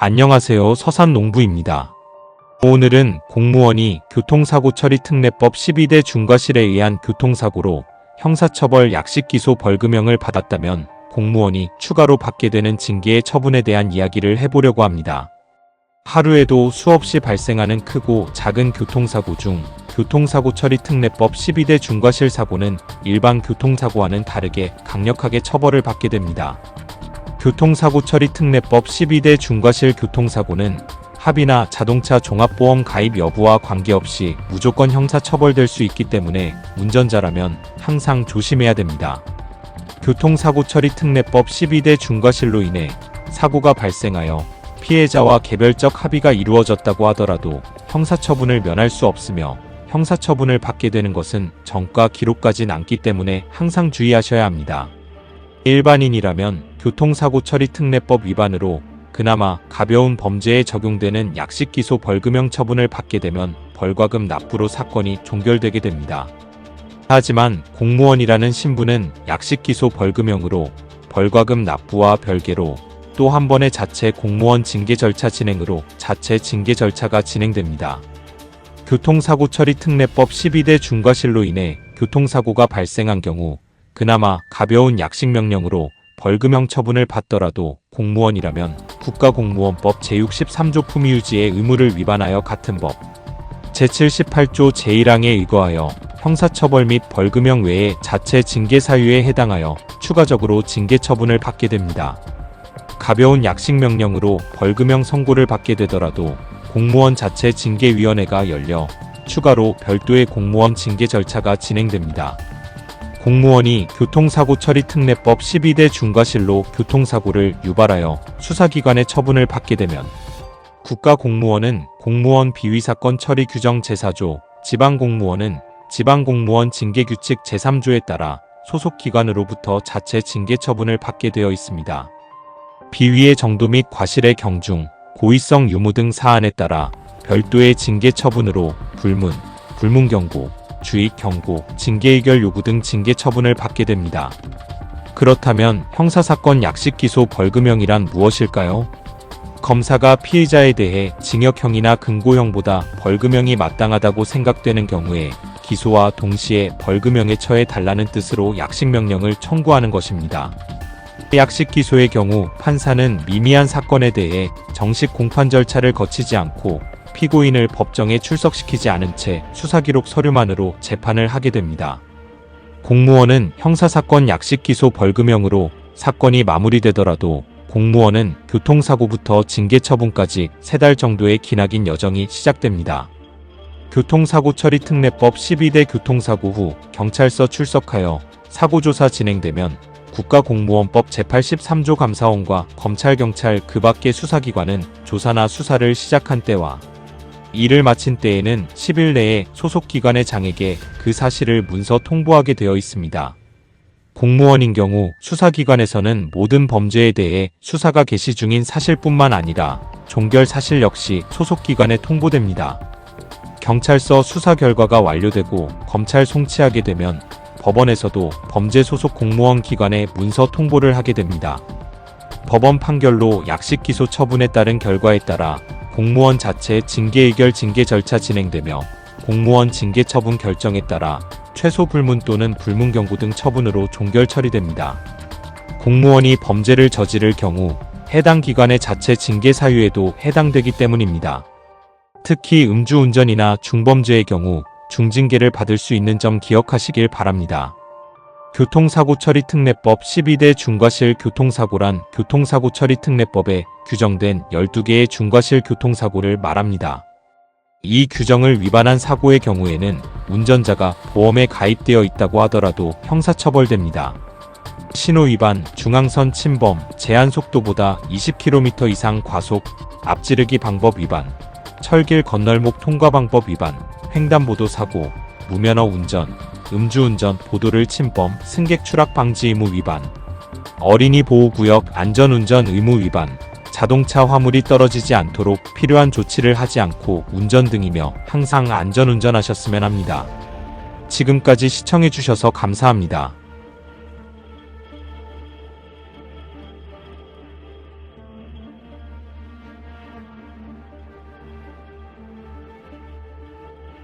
안녕하세요. 서산농부입니다. 오늘은 공무원이 교통사고 처리 특례법 12대 중과실에 의한 교통사고로 형사처벌 약식기소 벌금형을 받았다면 공무원이 추가로 받게 되는 징계의 처분에 대한 이야기를 해보려고 합니다. 하루에도 수없이 발생하는 크고 작은 교통사고 중 교통사고 처리 특례법 12대 중과실 사고는 일반 교통사고와는 다르게 강력하게 처벌을 받게 됩니다. 교통사고 처리 특례법 12대 중과실 교통사고는 합의나 자동차 종합보험 가입 여부와 관계없이 무조건 형사 처벌될 수 있기 때문에 운전자라면 항상 조심해야 됩니다. 교통사고 처리 특례법 12대 중과실로 인해 사고가 발생하여 피해자와 개별적 합의가 이루어졌다고 하더라도 형사처분을 면할 수 없으며 형사처분을 받게 되는 것은 정가 기록까지 남기 때문에 항상 주의하셔야 합니다. 일반인이라면 교통사고 처리 특례법 위반으로 그나마 가벼운 범죄에 적용되는 약식 기소 벌금형 처분을 받게 되면 벌과금 납부로 사건이 종결되게 됩니다. 하지만 공무원이라는 신분은 약식 기소 벌금형으로 벌과금 납부와 별개로 또 한 번의 자체 공무원 징계 절차 진행으로 자체 징계 절차가 진행됩니다. 교통사고 처리 특례법 12대 중과실로 인해 교통사고가 발생한 경우 그나마 가벼운 약식 명령으로 벌금형 처분을 받더라도 공무원이라면 국가공무원법 제63조 품위 유지의 의무를 위반하여 같은 법 제78조 제1항에 의거하여 형사처벌 및 벌금형 외에 자체 징계 사유에 해당하여 추가적으로 징계 처분을 받게 됩니다. 가벼운 약식 명령으로 벌금형 선고를 받게 되더라도 공무원 자체 징계위원회가 열려 추가로 별도의 공무원 징계 절차가 진행됩니다. 공무원이 교통사고 처리 특례법 12대 중과실로 교통사고를 유발하여 수사기관의 처분을 받게 되면 국가공무원은 공무원 비위사건 처리 규정 제4조, 지방공무원은 지방공무원 징계규칙 제3조에 따라 소속기관으로부터 자체 징계 처분을 받게 되어 있습니다. 비위의 정도 및 과실의 경중, 고의성 유무 등 사안에 따라 별도의 징계 처분으로 불문, 불문 경고, 주의 경고, 징계 의결 요구 등 징계 처분을 받게 됩니다. 그렇다면 형사사건 약식 기소 벌금형이란 무엇일까요? 검사가 피해자에 대해 징역형이나 금고형보다 벌금형이 마땅하다고 생각되는 경우에 기소와 동시에 벌금형에 처해 달라는 뜻으로 약식명령을 청구하는 것입니다. 약식 기소의 경우 판사는 미미한 사건에 대해 정식 공판 절차를 거치지 않고 피고인을 법정에 출석시키지 않은 채 수사기록 서류만으로 재판을 하게 됩니다. 공무원은 형사사건 약식 기소 벌금형으로 사건이 마무리되더라도 공무원은 교통사고부터 징계 처분까지 세달 정도의 기나긴 여정이 시작됩니다. 교통사고 처리 특례법 12대 교통사고 후 경찰서 출석하여 사고조사 진행되면 국가공무원법 제83조 감사원과 검찰, 경찰 그 밖의 수사기관은 조사나 수사를 시작한 때와 일을 마친 때에는 10일 내에 소속 기관의 장에게 그 사실을 문서 통보하게 되어 있습니다. 공무원인 경우 수사기관에서는 모든 범죄에 대해 수사가 개시 중인 사실뿐만 아니라 종결 사실 역시 소속기관에 통보됩니다. 경찰서 수사 결과가 완료되고 검찰 송치하게 되면 법원에서도 범죄 소속 공무원 기관에 문서 통보를 하게 됩니다. 법원 판결로 약식 기소 처분에 따른 결과에 따라 공무원 자체 징계 의결 징계 절차 진행되며 공무원 징계 처분 결정에 따라 최소 불문 또는 불문 경고 등 처분으로 종결 처리됩니다. 공무원이 범죄를 저지를 경우 해당 기관의 자체 징계 사유에도 해당되기 때문입니다. 특히 음주운전이나 중범죄의 경우 중징계를 받을 수 있는 점 기억하시길 바랍니다. 교통사고 처리 특례법 12대 중과실 교통사고란 교통사고 처리 특례법에 규정된 12개의 중과실 교통사고를 말합니다. 이 규정을 위반한 사고의 경우에는 운전자가 보험에 가입되어 있다고 하더라도 형사처벌됩니다. 신호 위반, 중앙선 침범, 제한 속도보다 20km 이상 과속, 앞지르기 방법 위반, 철길 건널목 통과 방법 위반, 횡단보도 사고, 무면허 운전, 음주운전, 보도를 침범, 승객 추락 방지 의무 위반, 어린이 보호구역 안전운전 의무 위반, 자동차 화물이 떨어지지 않도록 필요한 조치를 하지 않고 운전 등이며 항상 안전운전하셨으면 합니다. 지금까지 시청해주셔서 감사합니다.